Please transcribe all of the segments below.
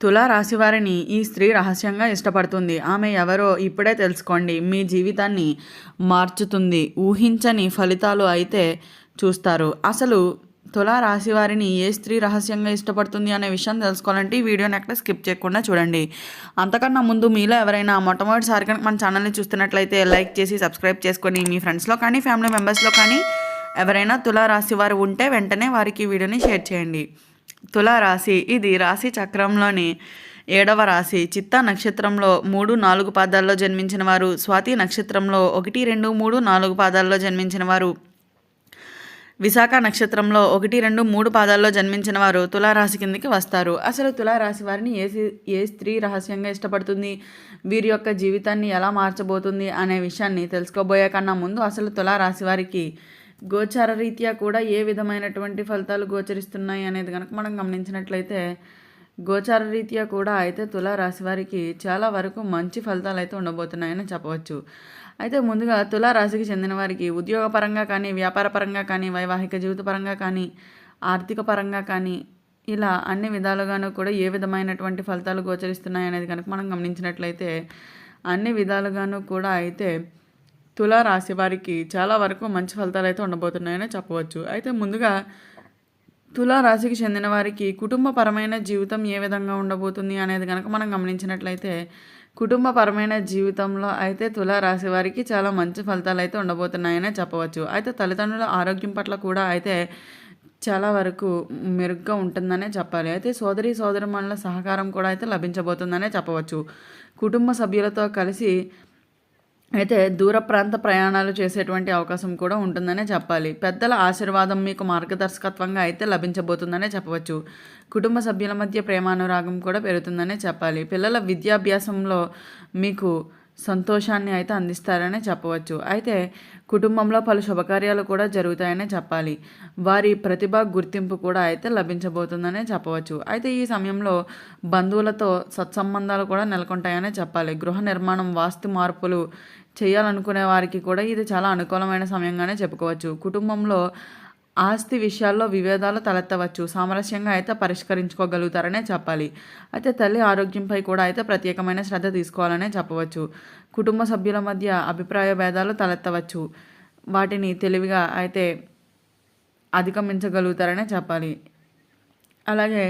తులా రాశివారిని ఈ స్త్రీ రహస్యంగా ఇష్టపడుతుంది. ఆమె ఎవరో ఇప్పుడే తెలుసుకోండి. మీ జీవితాన్ని మార్చుతుంది. ఊహించని ఫలితాలు అయితే చూస్తారు. అసలు తులా రాశి వారిని ఏ స్త్రీ రహస్యంగా ఇష్టపడుతుంది అనే విషయం తెలుసుకోవాలంటే ఈ వీడియోని ఎక్కడ స్కిప్ చేయకుండా చూడండి. అంతకన్నా ముందు మీలో ఎవరైనా మొట్టమొదటిసారి కనుక మన ఛానల్ని చూస్తున్నట్లయితే లైక్ చేసి సబ్స్క్రైబ్ చేసుకొని మీ ఫ్రెండ్స్లో కానీ ఫ్యామిలీ మెంబర్స్లో కానీ ఎవరైనా తులా రాశివారు ఉంటే వెంటనే వారికి ఈ వీడియోని షేర్ చేయండి. తులారాశి ఇది రాశి చక్రంలోని ఏడవ రాశి. చిత్తా నక్షత్రంలో మూడు నాలుగు పాదాల్లో జన్మించిన వారు స్వాతి నక్షత్రంలో ఒకటి రెండు మూడు నాలుగు పాదాల్లో జన్మించిన వారు. విశాఖ నక్షత్రంలో ఒకటి రెండు మూడు పాదాల్లో జన్మించిన వారు తులారాశి కిందకి వస్తారు. అసలు తులారాశి వారిని ఏ సి- ఏ స్త్రీ రహస్యంగా ఇష్టపడుతుంది? వీరి యొక్క జీవితాన్ని ఎలా మార్చబోతుంది? అనే విషయాన్ని తెలుసుకోబోయే కన్నా ముందు అసలు తులారాశి వారికి గోచార రీత్యా కూడా ఏ విధమైనటువంటి ఫలితాలు గోచరిస్తున్నాయి అనేది కనుక మనం గమనించినట్లయితే గోచార రీత్యా కూడా అయితే తులారాశి వారికి చాలా వరకు మంచి ఫలితాలు అయితే ఉండబోతున్నాయని చెప్పవచ్చు. అయితే ముందుగా తులారాశికి చెందిన వారికి ఉద్యోగపరంగా కానీ వ్యాపార పరంగా కానీ వైవాహిక జీవిత పరంగా కానీ ఆర్థిక పరంగా కానీ ఇలా అన్ని విధాలుగాను కూడా ఏ విధమైనటువంటి ఫలితాలు గోచరిస్తున్నాయి అనేది కనుక మనం గమనించినట్లయితే అన్ని విధాలుగాను కూడా అయితే తులా రాశి వారికి చాలా వరకు మంచి ఫలితాలు అయితే ఉండబోతున్నాయని చెప్పవచ్చు. అయితే ముందుగా తులా రాశికి చెందిన వారికి కుటుంబపరమైన జీవితం ఏ విధంగా ఉండబోతుంది అనేది కనుక మనం గమనించినట్లయితే కుటుంబపరమైన జీవితంలో అయితే తులా రాశి వారికి చాలా మంచి ఫలితాలు అయితే ఉండబోతున్నాయనే చెప్పవచ్చు. అయితే తల్లిదండ్రుల ఆరోగ్యం పట్ల కూడా అయితే చాలా వరకు మెరుగ్గా ఉంటుందనే చెప్పాలి. అయితే సోదరి సోదరుమణుల సహకారం కూడా అయితే లభించబోతుందనే చెప్పవచ్చు. కుటుంబ సభ్యులతో కలిసి అయితే దూర ప్రాంత ప్రయాణాలు చేసేటువంటి అవకాశం కూడా ఉంటుందనే చెప్పాలి. పెద్దల ఆశీర్వాదం మీకు మార్గదర్శకత్వంగా అయితే లభించబోతుందనే చెప్పవచ్చు. కుటుంబ సభ్యుల మధ్య ప్రేమానురాగం కూడా పెరుగుతుందనే చెప్పాలి. పిల్లల విద్యాభ్యాసంలో మీకు సంతోషాన్ని అయితే అందిస్తారనే చెప్పవచ్చు. అయితే కుటుంబంలో పలు శుభకార్యాలు కూడా జరుగుతాయనే చెప్పాలి. వారి ప్రతిభ గుర్తింపు కూడా అయితే లభించబోతుందనే చెప్పవచ్చు. అయితే ఈ సమయంలో బంధువులతో సత్సంబంధాలు కూడా నెలకొంటాయనే చెప్పాలి. గృహ నిర్మాణం వాస్తు మార్పులు చేయాలనుకునే వారికి కూడా ఇది చాలా అనుకూలమైన సమయంగానే చెప్పుకోవచ్చు. కుటుంబంలో ఆస్తి విషయాల్లో విభేదాలు తలెత్తవచ్చు. సామరస్యంగా అయితే పరిష్కరించుకోగలుగుతారనే చెప్పాలి. అయితే తల్లి ఆరోగ్యంపై కూడా అయితే ప్రత్యేకమైన శ్రద్ధ తీసుకోవాలనే చెప్పవచ్చు. కుటుంబ సభ్యుల మధ్య అభిప్రాయ భేదాలు తలెత్తవచ్చు. వాటిని తెలివిగా అయితే అధిగమించగలుగుతారనే చెప్పాలి. అలాగే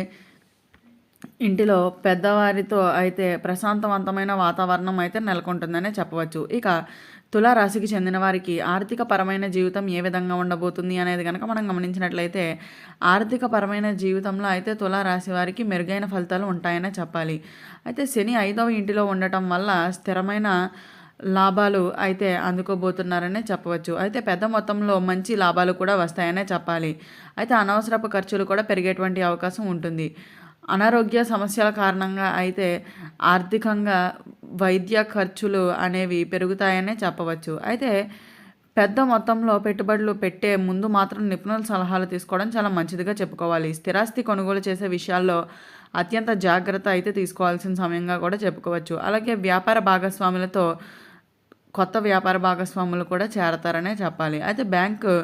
ఇంటిలో పెద్దవారితో అయితే ప్రశాంతవంతమైన వాతావరణం అయితే నెలకొంటుందనే చెప్పవచ్చు. ఇక తులారాశికి చెందిన వారికి ఆర్థిక పరమైన జీవితం ఏ విధంగా ఉండబోతుంది అనేది కనుక మనం గమనించినట్లయితే ఆర్థిక పరమైన జీవితంలో అయితే తులారాశి వారికి మెరుగైన ఫలితాలు ఉంటాయనే చెప్పాలి. అయితే శని ఐదవ ఇంటిలో ఉండటం వల్ల స్థిరమైన లాభాలు అయితే అందుకోబోతున్నారనే చెప్పవచ్చు. అయితే పెద్ద మొత్తంలో మంచి లాభాలు కూడా వస్తాయనే చెప్పాలి. అయితే అనవసరపు ఖర్చులు కూడా పెరిగేటువంటి అవకాశం ఉంటుంది. అనారోగ్య సమస్యల కారణంగా అయితే ఆర్థికంగా వైద్య ఖర్చులు అనేవి పెరుగుతాయనే చెప్పవచ్చు. అయితే పెద్ద మొత్తంలో పెట్టుబడులు పెట్టే ముందు మాత్రం నిపుణుల సలహాలు తీసుకోవడం చాలా మంచిదిగా చెప్పుకోవాలి. స్థిరాస్తి కొనుగోలు చేసే విషయాల్లో అత్యంత జాగ్రత్త అయితే తీసుకోవాల్సిన సమయంగా కూడా చెప్పుకోవచ్చు. అలాగే వ్యాపార భాగస్వాములతో కొత్త వ్యాపార భాగస్వాములు కూడా చేరతారనే చెప్పాలి. అయితే బ్యాంకు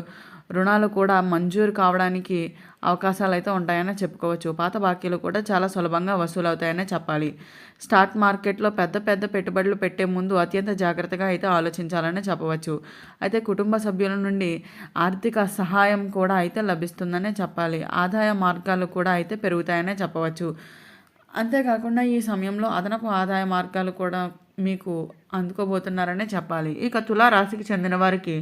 రుణాలు కూడా మంజూరు కావడానికి అవకాశాలు అయితే ఉంటాయని చెప్పుకోవచ్చు. పాత బాకీలు కూడా చాలా సులభంగా వసూలవుతాయనే చెప్పాలి. స్టాక్ మార్కెట్లో పెద్ద పెద్ద పెట్టుబడులు పెట్టే ముందు అత్యంత జాగ్రత్తగా అయితే ఆలోచించాలని చెప్పవచ్చు. అయితే కుటుంబ సభ్యుల నుండి ఆర్థిక సహాయం కూడా అయితే లభిస్తుందనే చెప్పాలి. ఆదాయ మార్గాలు కూడా అయితే పెరుగుతాయనే చెప్పవచ్చు. అంతేకాకుండా ఈ సమయంలో అదనపు ఆదాయ మార్గాలు కూడా మీకు అందుకోబోతున్నారనే చెప్పాలి. ఇక తులారాశికి చెందిన వారికి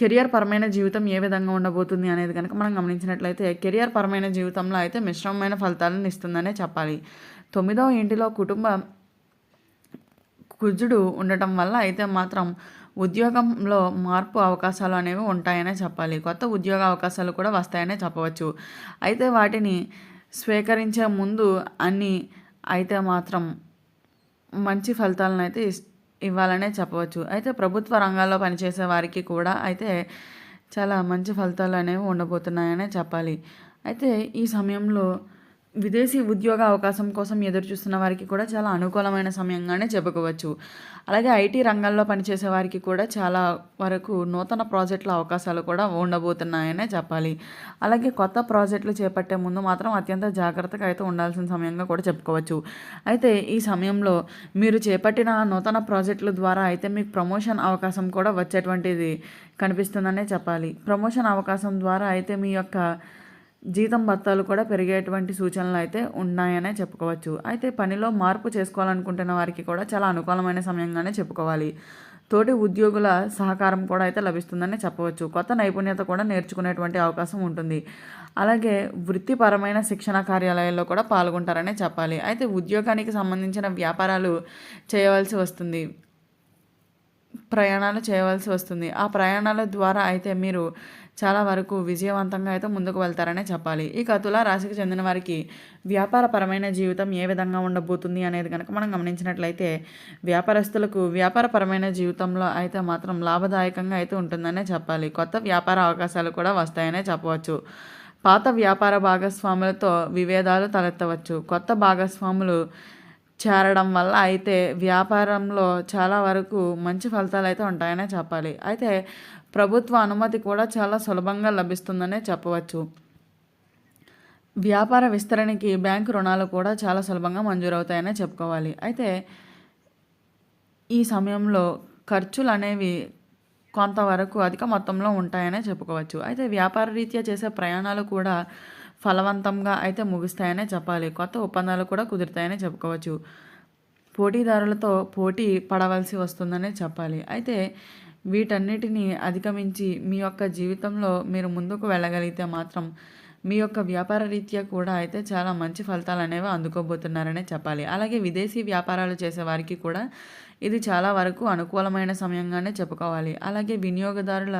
కెరియర్ పరమైన జీవితం ఏ విధంగా ఉండబోతుంది అనేది కనుక మనం గమనించినట్లయితే కెరియర్ పరమైన జీవితంలో అయితే మిశ్రమమైన ఫలితాలను ఇస్తుందనే చెప్పాలి. తొమ్మిదవ ఇంటిలో కుటుంబ కుజుడు ఉండటం వల్ల అయితే మాత్రం ఉద్యోగంలో మార్పు అవకాశాలు అనేవి ఉంటాయనే చెప్పాలి. కొత్త ఉద్యోగ అవకాశాలు కూడా వస్తాయనే చెప్పవచ్చు. అయితే వాటిని స్వీకరించే ముందు అన్నీ అయితే మాత్రం మంచి ఫలితాలను అయితే ఇవ్వాలనే చెప్పవచ్చు. అయితే ప్రభుత్వ రంగాల్లో పనిచేసే వారికి కూడా అయితే చాలా మంచి ఫలితాలు అనేవి ఉండబోతున్నాయనే చెప్పాలి. అయితే ఈ సమయంలో విదేశీ ఉద్యోగ అవకాశం కోసం ఎదురు చూస్తున్న వారికి కూడా చాలా అనుకూలమైన సమయంగానే చెప్పుకోవచ్చు. అలాగే ఐటీ రంగంలో పనిచేసే వారికి కూడా చాలా వరకు నూతన ప్రాజెక్టుల అవకాశాలు కూడా ఉండబోతున్నాయనే చెప్పాలి. అలాగే కొత్త ప్రాజెక్టులు చేపట్టే ముందు మాత్రం అత్యంత జాగ్రత్తగా అయితే ఉండాల్సిన సమయంగా కూడా చెప్పుకోవచ్చు. అయితే ఈ సమయంలో మీరు చేపట్టిన నూతన ప్రాజెక్టుల ద్వారా అయితే మీకు ప్రమోషన్ అవకాశం కూడా వచ్చేటువంటిది కనిపిస్తుందనే చెప్పాలి. ప్రమోషన్ అవకాశం ద్వారా అయితే మీ యొక్క జీతం భత్తాలు కూడా పెరిగేటువంటి సూచనలు అయితే ఉన్నాయనే చెప్పుకోవచ్చు. అయితే పనిలో మార్పు చేసుకోవాలనుకుంటున్న వారికి కూడా చాలా అనుకూలమైన సమయంగానే చెప్పుకోవాలి. తోటి ఉద్యోగుల సహకారం కూడా అయితే లభిస్తుందని చెప్పవచ్చు. కొత్త నైపుణ్యత కూడా నేర్చుకునేటువంటి అవకాశం ఉంటుంది. అలాగే వృత్తిపరమైన శిక్షణ కార్యాలయాల్లో కూడా పాల్గొంటారనే చెప్పాలి. అయితే ఉద్యోగానికి సంబంధించిన వ్యాపారాలు చేయవలసి వస్తుంది. ప్రయాణాలు చేయవలసి వస్తుంది. ఆ ప్రయాణాల ద్వారా అయితే మీరు చాలా వరకు విజయవంతంగా అయితే ముందుకు వెళ్తారనే చెప్పాలి. ఇక తులా రాశికి చెందిన వారికి వ్యాపారపరమైన జీవితం ఏ విధంగా ఉండబోతుంది అనేది కనుక మనం గమనించినట్లయితే వ్యాపారస్తులకు వ్యాపారపరమైన జీవితంలో అయితే మాత్రం లాభదాయకంగా అయితే ఉంటుందనే చెప్పాలి. కొత్త వ్యాపార అవకాశాలు కూడా వస్తాయనే చెప్పవచ్చు. పాత వ్యాపార భాగస్వాములతో విభేదాలు తలెత్తవచ్చు. కొత్త భాగస్వాములు చేరడం వల్ల అయితే వ్యాపారంలో చాలా వరకు మంచి ఫలితాలు అయితే ఉంటాయనే చెప్పాలి. అయితే ప్రభుత్వ అనుమతి కూడా చాలా సులభంగా లభిస్తుందనే చెప్పవచ్చు. వ్యాపార విస్తరణకి బ్యాంకు రుణాలు కూడా చాలా సులభంగా మంజూరవుతాయనే చెప్పుకోవాలి. అయితే ఈ సమయంలో ఖర్చులు అనేవి కొంతవరకు అధిక మొత్తంలో ఉంటాయనే చెప్పుకోవచ్చు. అయితే వ్యాపార రీత్యా చేసే ప్రయాణాలు కూడా ఫలవంతంగా అయితే ముగుస్తాయనే చెప్పాలి. కొత్త ఒప్పందాలు కూడా కుదురుతాయనే చెప్పుకోవచ్చు. పోటీదారులతో పోటీ పడవలసి వస్తుందనే చెప్పాలి. అయితే వీటన్నిటిని అధిగమించి మీ యొక్క జీవితంలో మీరు ముందుకు వెళ్ళగలిగితే మాత్రం మీ యొక్క వ్యాపార రీత్యా కూడా అయితే చాలా మంచి ఫలితాలు అనేవి అందుకోబోతున్నారనే చెప్పాలి. అలాగే విదేశీ వ్యాపారాలు చేసే వారికి కూడా ఇది చాలా వరకు అనుకూలమైన సమయంగానే చెప్పుకోవాలి. అలాగే వినియోగదారుల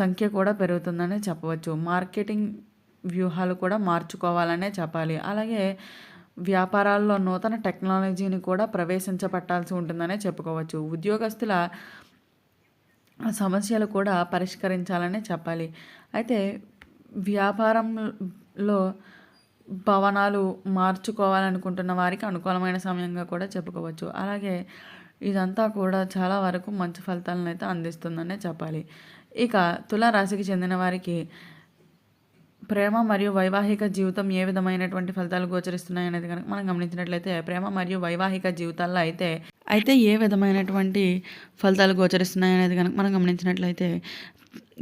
సంఖ్య కూడా పెరుగుతుందనే చెప్పవచ్చు. మార్కెటింగ్ వ్యూహాలు కూడా మార్చుకోవాలనే చెప్పాలి. అలాగే వ్యాపారాల్లో నూతన టెక్నాలజీని కూడా ప్రవేశించబట్టాల్సి ఉంటుందనే చెప్పుకోవచ్చు. ఉద్యోగస్తుల సమస్యలు కూడా పరిష్కరించాలనే చెప్పాలి. అయితే వ్యాపారంలో భవనాలు మార్చుకోవాలనుకుంటున్న వారికి అనుకూలమైన సమయంగా కూడా చెప్పుకోవచ్చు. అలాగే ఇదంతా కూడా చాలా వరకు మంచి ఫలితాలను అయితే అందిస్తుందనే చెప్పాలి. ఇక తులారాశికి చెందిన వారికి ప్రేమ మరియు వైవాహిక జీవితం ఏ విధమైనటువంటి ఫలితాలు గోచరిస్తున్నాయి అనేది కనుక మనం గమనించినట్లయితే ప్రేమ మరియు వైవాహిక జీవితాల్లో అయితే అయితే ఏ విధమైనటువంటి ఫలితాలు గోచరిస్తున్నాయి అనేది కనుక మనం గమనించినట్లయితే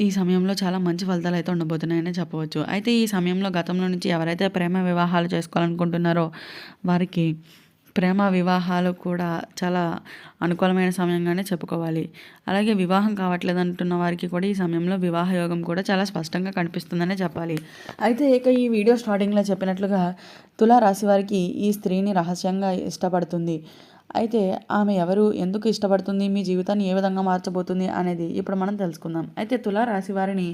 ఈ సమయంలో చాలా మంచి ఫలితాలు అయితే ఉండబోతున్నాయని చెప్పవచ్చు. అయితే ఈ సమయంలో గతంలో నుంచి ఎవరైతే ప్రేమ వివాహాలు చేసుకోవాలనుకుంటున్నారో వారికి ప్రేమ వివాహాలు కూడా చాలా అనుకూలమైన సమయంగానే చెప్పుకోవాలి. అలాగే వివాహం కావట్లేదు అంటున్న వారికి కూడా ఈ సమయంలో వివాహ యోగం కూడా చాలా స్పష్టంగా కనిపిస్తుందనే చెప్పాలి. అయితే ఇక ఈ వీడియో స్టార్టింగ్లో చెప్పినట్లుగా తులా రాశి వారికి ఈ స్త్రీని రహస్యంగా ఇష్టపడుతుంది. అయితే ఆమె ఎవరు ఎందుకు ఇష్టపడుతుంది మీ జీవితాన్ని ఏ విధంగా మార్చబోతుంది అనేది ఇప్పుడు మనం తెలుసుకుందాం. అయితే తులా రాశి వారిని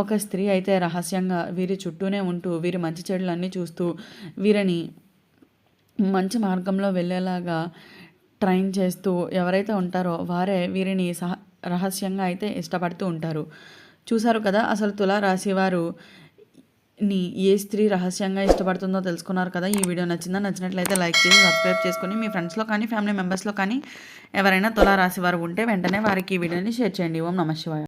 ఒక స్త్రీ అయితే రహస్యంగా వీరి చుట్టూనే ఉంటూ వీరి మంచి చెడులన్నీ చూస్తూ వీరిని మంచి మార్గంలో వెళ్ళేలాగా ట్రైన్ చేస్తూ ఎవరైతే ఉంటారో వారే వీరిని సహ రహస్యంగా అయితే ఇష్టపడుతూ ఉంటారు. చూశారు కదా అసలు తులా రాశివారు ని ఏ స్త్రీ రహస్యంగా ఇష్టపడుతుందో తెలుసుకున్నారు కదా. ఈ వీడియో నచ్చిందా? నచ్చినట్లయితే లైక్ చేసి సబ్స్క్రైబ్ చేసుకొని మీ ఫ్రెండ్స్లో కానీ ఫ్యామిలీ మెంబర్స్లో కానీ ఎవరైనా తులారాశి వారు ఉంటే వెంటనే వారికి ఈ వీడియోని షేర్ చేయండి. ఓం నమ శివాయ.